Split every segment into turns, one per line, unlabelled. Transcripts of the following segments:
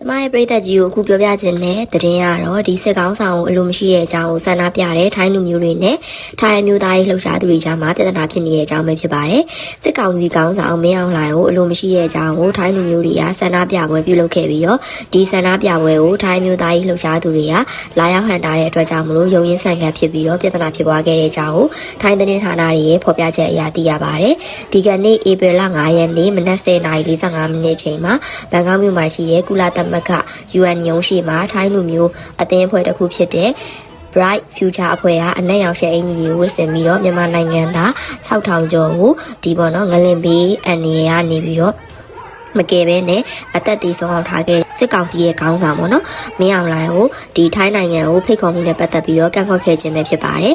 ကျမရဲ့ပရိသတ်ကြီးကိုအခုပြောပြခြင်းနဲ့တရင်ကတော့ဒီစစ်ကောင်းဆောင်ကိုအလိုမရှိတဲ့အကြောင်းကိုဆန္ဒပြတဲ့ထိုင်းလူမျိုးတွေနဲ့ထိုင်းအမျိုးသားရေးလှုပ်ရှားသူတွေကြားမှာပြဿနာဖြစ်နေတဲ့အကြောင်းပဲဖြစ်ပါတယ်။စစ်ကောင်စီကောင်းဆောင်မင်းအောင်လှိုင်ကိုအလိုမရှိတဲ့အကြောင်းကိုထိုင်းလူမျိုးတွေကဆန္ဒပြပွဲပြုလုပ်ခဲ့ပြီးတော့ဒီဆန္ဒပြပွဲကိုထိုင်းအမျိုးသားရေးလှုပ်ရှားသူတွေကလာရောက်ဟန်တာတဲ့အတွက်ကြောင့်မလို့ရုံရင်းဆန်ခံဖြစ်ပြီးတော့ပြဿနာဖြစ်ပွားခဲ့တဲ့အကြောင်းကိုထိုင်းသတင်းဌာနတွေရဲ့ဖော်ပြချက်အရသိရပါတယ်။ဒီကနေ့ဧပြီလ9ရက်နေ့မနက်10:45မိနစ်ချိန်မှာဘန်ကောက်မြို့မှာရှိတဲ့ကုလသမဂ္ဂ UN ရုံးရှိမှာထိုင်းလူမျိုးအသင်းအဖွဲ့တစ်ခုဖြစ်တဲ့ Bright Future အဖွဲ့ကအနက်ရောင်ရှယ်အင်ကြီးကိုဝတ်ဆင်ပြီးတော့မြန်မာနိုင်ငံသား6000ကျော်ကိုဒီပေါ့နော်ငလင်ဘေးအန်ရီကနေပြီးတော့မကယ်ပဲနဲ့အသက်သေးဆုံးအောင်ထားခဲ့စစ်ကောင်စီရဲ့ခေါင်းဆောင်ပေါ့နော်မင်းအောင်လှိုင်ကိုဒီထိုင်းနိုင်ငံကိုဖိတ်ခေါ်မှုနဲ့ပတ်သက်ပြီးတော့ကန့်ကွက်ခဲ့ခြင်းပဲဖြစ်ပါတယ်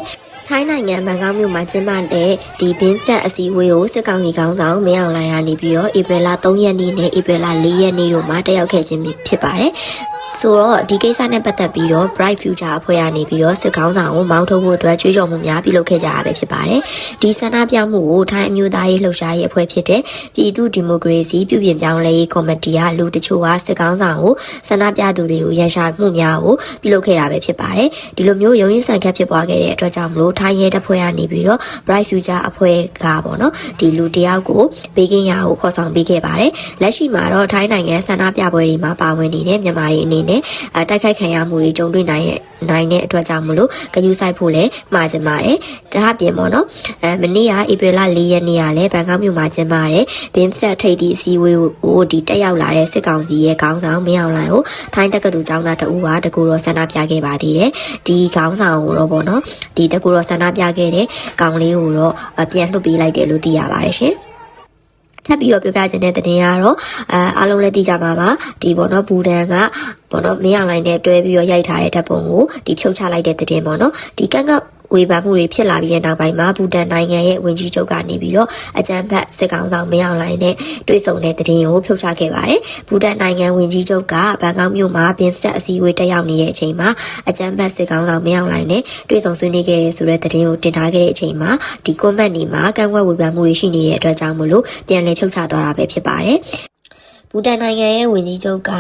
ထိုင်းနိုင်ငံဘန်ကောက်မြို့မှာကျင်းပတဲ့ဒီဘင်းစတက်အစည်းအဝေးကိုစစ်ကောင်စီခေါင်းဆောင်မင်းအောင်လှိုင်ကနေပြီးတော့ဧပြီလ3ရက်နေ့နဲ့ဧပြီလ4ရက်နေ့တို့မှာတက်ရောက်ခဲ့ခြင်းဖြစ်ပါတယ် ဆိုတော့ဒီကိစ္စနဲ့ပတ်သက်ပြီးတော့ Bright Future အဖွဲ့ကနေပြီးတော့စစ်ကောင်းဆောင်ကိုမောင်းထုတ်ဖို့အတွက်ကြွေးကြော်မှုများပြုလုပ်ခဲ့ကြတာပဲဖြစ်ပါတယ်။ဒီဆန္ဒပြမှုကိုထိုင်းအမျိုးသားရေးလှုပ်ရှားရေးအဖွဲ့ဖြစ်တဲ့ပြည်သူ့ဒီမိုကရေစီပြုပြင်ပြောင်းလဲရေးကော်မတီကလူတချို့ကစစ်ကောင်းဆောင်ကိုဆန္ဒပြသူတွေကိုရန်ရှာမှုများကိုပြုလုပ်ခဲ့တာပဲဖြစ်ပါတယ်။ဒီလိုမျိုးရုံရင်းဆန်ခတ်ဖြစ်ပွားခဲ့တဲ့အတွက်ကြောင့်မလို့ထိုင်းရဲတပ်ဖွဲ့ကနေပြီးတော့ Bright Future အဖွဲ့ကပေါ့နော်ဒီလူတယောက်ကိုဘေးကင်းရာကိုခေါ်ဆောင်ပေးခဲ့ပါတယ်။လက်ရှိမှာတော့ထိုင်းနိုင်ငံဆန္ဒပြပွဲတွေမှာပါဝင်နေတဲ့မြန်မာတွေအနေနဲ့အတိုက်ခိုက်ခံရမှုတွေကြုံတွေ့နိုင်တဲ့နိုင်တဲ့အတွက်ကြောင့်မလို့ဂယူဆိုင်ဖို့လည်းမှာကျင်ပါတယ်။ဒါအပြင်ပေါ့နော်အဲမနေ့ကဧပြီလ၄ရက်နေ့ကလည်းဘန်ကောက်မြို့မှာကျင်းပတဲ့ဘင်းစတက်ထိပ်သီးအစည်းအဝေးကိုဒီတက်ရောက်လာတဲ့စစ်ကောင်စီရဲ့ခေါင်းဆောင်မင်းအောင်လှိုင်ကိုထိုင်းတက္ကသိုလ်ကျောင်းသားတဦးကတကူတော့ဆန္ဒပြခဲ့ပါသေးတယ်။ဒီခေါင်းဆောင်ကိုတော့ပေါ့နော်ဒီတကူတော့ဆန္ဒပြခဲ့တဲ့ကောင်လေးကိုတော့ပြန်လှုပ်ပေးလိုက်တယ်လို့သိရပါတယ်ရှင်။ ထပ်ပြီးတော့ပြောပြခြင်းတဲ့တင်ကတော့အဲအားလုံးလည်းသိကြပါပါဒီပေါ့နော်ဘူဒန်ကပေါ့နော်မင်းအောင်လိုင်းနဲ့တွဲပြီးတော့ရိုက်ထားတဲ့ဓာတ်ပုံကိုဒီဖြုတ်ချလိုက်တဲ့တင်ပေါ့နော်ဒီကန့်က ဝေဖန်မှုတွေဖြစ်လာပြီးတဲ့နောက်ပိုင်းမှာဘူတန်နိုင်ငံရဲ့ဝင်ကြီးချုပ်ကနေပြီးတော့အကြံဖတ်စစ်ကောင်ဆောင်မင်းအောင်လိုင်းနဲ့တွေ့ဆုံတဲ့တဲ့ရင်ကိုဖြုတ်ချခဲ့ပါတယ်။ဘူတန်နိုင်ငံဝင်ကြီးချုပ်ကဘန်ကောက်မြို့မှာဘင်းစတက်အစည်းအဝေးတက်ရောက်နေတဲ့အချိန်မှာအကြံဖတ်စစ်ကောင်ဆောင်မင်းအောင်လိုင်းနဲ့တွေ့ဆုံဆွေးနွေးခဲ့တဲ့ဆိုတဲ့တဲ့ရင်ကိုတင်ထားခဲ့တဲ့အချိန်မှာဒီကွန်မန့်ဒီမှာကန့်ကွက်ဝေဖန်မှုတွေရှိနေတဲ့အတွက်ကြောင့်မလို့ပြန်လည်ဖြုတ်ချသွားတာပဲဖြစ်ပါတယ်။ ဘူတန်နိုင်ငံရဲ့ဝန်ကြီးချုပ်က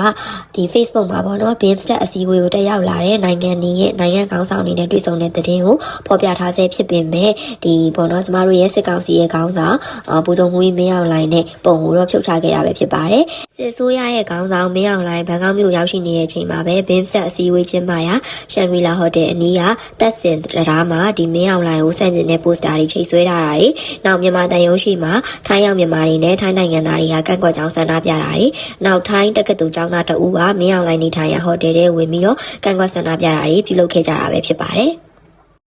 ဒီ Facebook မှာပေါ့နော် BIMSTEC အစည်းအဝေးကိုတက်ရောက်လာတဲ့နိုင်ငံနေရဲ့နိုင်ငံခေါင်းဆောင်တွေနဲ့တွေ့ဆုံတဲ့သတင်းကိုဖော်ပြထားဆဲဖြစ်ပေမဲ့ဒီပေါ့နော်ကျမတို့ရဲ့စစ်ကောင်စီရဲ့ခေါင်းဆောင်ပူဇုံမှုကြီးမင်းအောင်လှိုင်နဲ့ပုံကိုတော့ဖြုတ်ချခဲ့တာပဲဖြစ်ပါတယ်စစ်ဆိုးရရဲ့ခေါင်းဆောင်မင်းအောင်လှိုင်ဘန်ကောက်မြို့ရောက်ရှိနေတဲ့အချိန်မှာပဲ BIMSTEC အစည်းအဝေးကျင်းပရာရှန်ဂရီလာဟိုတယ်အနီးကတက်စင်တရားမှာဒီမင်းအောင်လှိုင်ကိုဆန့်ကျင်တဲ့ poster တွေချိတ်ဆွဲထားတာတွေနောက်မြန်မာတန်ရုံးရှိမှာထိုင်းရောက်မြန်မာတွေနဲ့ထိုင်းနိုင်ငံသားတွေကကန့်ကွက်ကြောင်းဆန္ဒပြတာတွေနောက်ထိုင်းတက္ကသိုလ်ကျောင်းသားတဦးကမင်းအောင်လိုင်းနေထိုင်ရာဟိုတယ်ထဲဝင်ပြီးတော့ကန့်ကွက်ဆန္ဒပြတာတွေပြုလုပ်ခဲ့ကြတာပဲဖြစ်ပါတယ်။